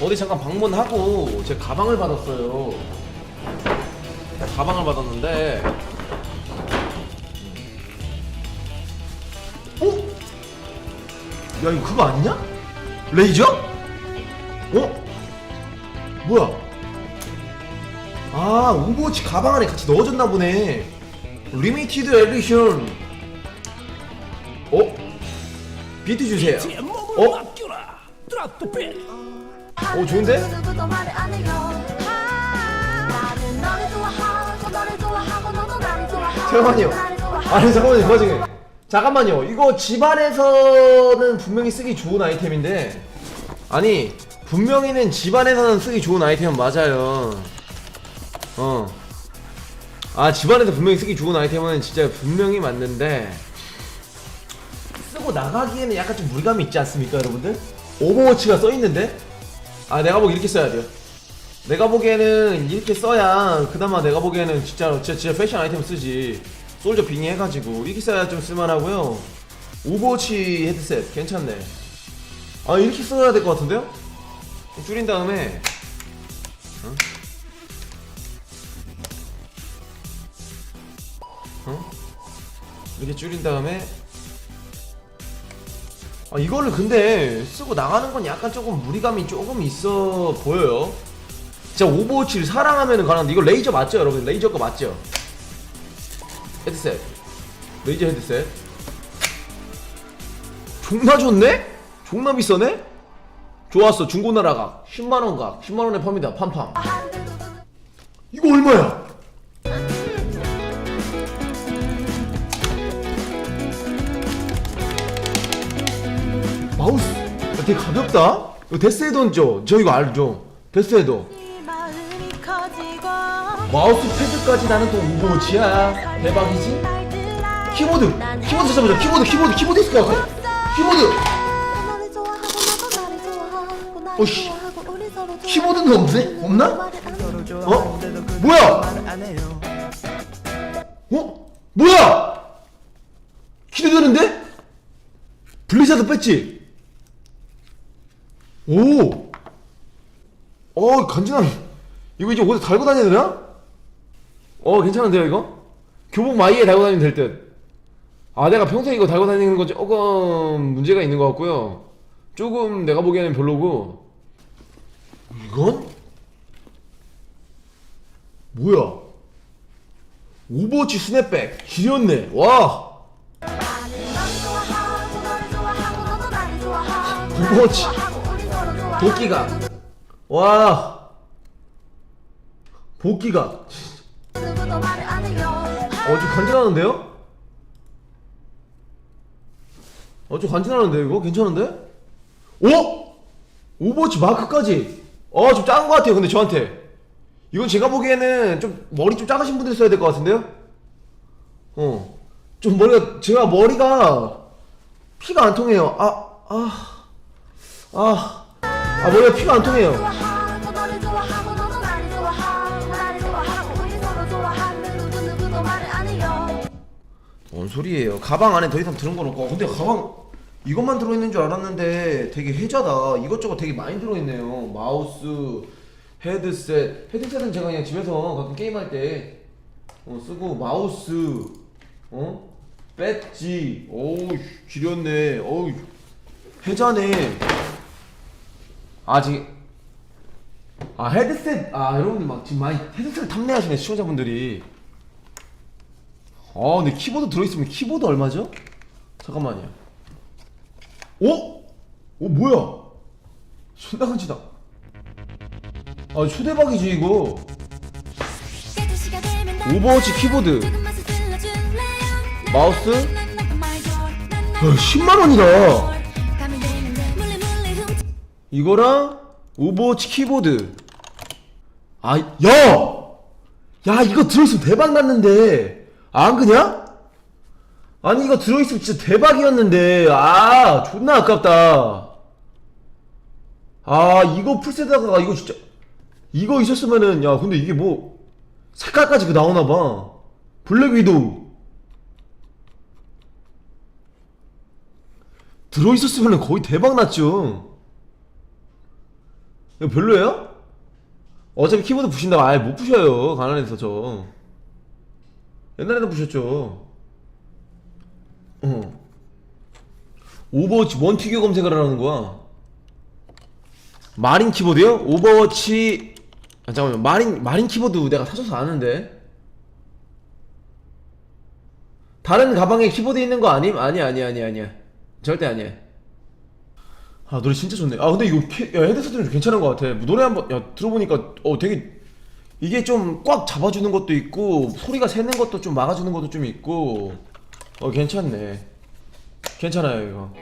어디 잠깐 방문하고 제 가방을 받았어요. 가방을 받았는데 어? 야 이거 그거 아니냐? 레이저? 어? 뭐야? 아 오버워치 가방 안에 같이 넣어줬나 보네 리미티드 에디션 어? 비트 주세요 어? 어 좋은데? 잠깐만요. 아니 잠깐만요. 그 와중에 잠깐만요. 이거 집안에서는 분명히 쓰기 좋은 아이템인데. 아니 분명히는 집안에서는 쓰기 좋은 아이템은 맞아요. 어 아 집안에서 분명히 쓰기 좋은 아이템은 진짜 분명히 맞는데. 쓰고 나가기에는 약간 좀 무리감이 있지 않습니까 여러분들? 오버워치가 써있는데? 아 내가 보기 이렇게 써야 돼요 내가 보기에는 이렇게 써야 그나마 내가 보기에는 진짜 진짜, 진짜 패션 아이템 쓰지 솔저 빙의 해가지고 이렇게 써야 좀 쓸만하고요 오버워치 헤드셋 괜찮네 아 이렇게 써야 될 것 같은데요? 좀 줄인 다음에 어? 어? 이렇게 줄인 다음에 아 이거를 근데 쓰고 나가는 건 약간 조금 무리감이 조금 있어 보여요. 진짜 오버워치를 사랑하면 가능한데 이거 레이저 맞죠 여러분? 레이저 거 맞죠? 헤드셋. 레이저 헤드셋. 존나 좋네? 존나 비싸네? 좋았어 중고나라 각. 10만원 각. 10만원에 팝니다 팜팜. 이거 얼마야? 가볍다 이거 데스헤더죠? 저 이거 알죠? 데스헤더 마우스 패드까지 나는 또 오버워치야 대박이지? 키보드 키보드 써보자 키보드 키보드 키보드 있을 것 같아 키보드 좋아하고 키보드는 없네? 없나? 어? 뭐야? 어? 뭐야? 기대되는데? 블리자드 뺐지? 오! 어 간지나네 이거 이제 어디 달고 다녀야 되나? 어 괜찮은데요 이거? 교복 마이에 달고 다니면 될 듯. 아 내가 평소에 이거 달고 다니는 거 조금 문제가 있는 것 같고요 조금 내가 보기에는 별로고 이건? 뭐야? 오버워치 스냅백 지렸네 와 오버워치. 도끼가 와 복귀가. 어좀 간지나는데요? 어좀 간지나는데 이거 괜찮은데? 오? 오버워치 마크까지 어좀 작은 것 같아요 근데 저한테 이건 제가 보기에는 좀 머리 좀 작으신 분들이 써야 될 것 같은데요? 어좀 머리가 제가 머리가 피가 안 통해요 아아아 아, 아, 머리가 피가 안 통해요. 뭔 소리예요? 가방 안에 더 이상 들은 건 없고. 어, 근데 가방 이것만 들어있는 줄 알았는데 되게 혜자다. 이것저것 되게 많이 들어있네요. 마우스, 헤드셋. 헤드셋은 제가 그냥 집에서 가끔 게임할 때 어, 쓰고 마우스, 어, 배지. 어우 지렸네. 어우 혜자네. 아 지금 아 헤드셋 아 여러분들 막 지금 많이 헤드셋을 탐내하시네 시청자분들이. 아 근데 키보드 들어있으면 키보드 얼마죠? 잠깐만요. 오? 오 뭐야? 존나 간지다. 아 초대박이지 이거. 오버워치 키보드. 마우스? 야 10만원이다 이거랑 오버워치 키보드. 아 야! 야 이거 들어있으면 대박 났는데. 안 그냐? 아니 이거 들어있으면 진짜 대박이었는데. 아 존나 아깝다. 아 이거 풀세다가 이거 진짜. 이거 있었으면은 야 근데 이게 뭐 색깔까지 그 나오나봐. 블랙 위도우. 들어있었으면은 거의 대박 났죠 이거 별로예요? 어차피 키보드 부신다고 아예 못 부셔요 가난해서 저. 옛날에는 부셨죠. 어. 오버워치 원티규어 검색을 하라는 거야. 마린 키보드요? 오버워치 아 잠깐만 마린 마린 키보드 내가 사줘서 아는데. 다른 가방에 키보드 있는 거 아님? 아니 아니 아니 아니야. 절대 아니야 아 노래 진짜 좋네. 아 근데 이거 헤드셋은 좀 괜찮은 것 같아. 노래 한번 야 들어보니까 어 되게 이게 좀 꽉 잡아주는 것도 있고 소리가 새는 것도 좀 막아주는 것도 좀 있고. 어 괜찮네. 괜찮아요 이거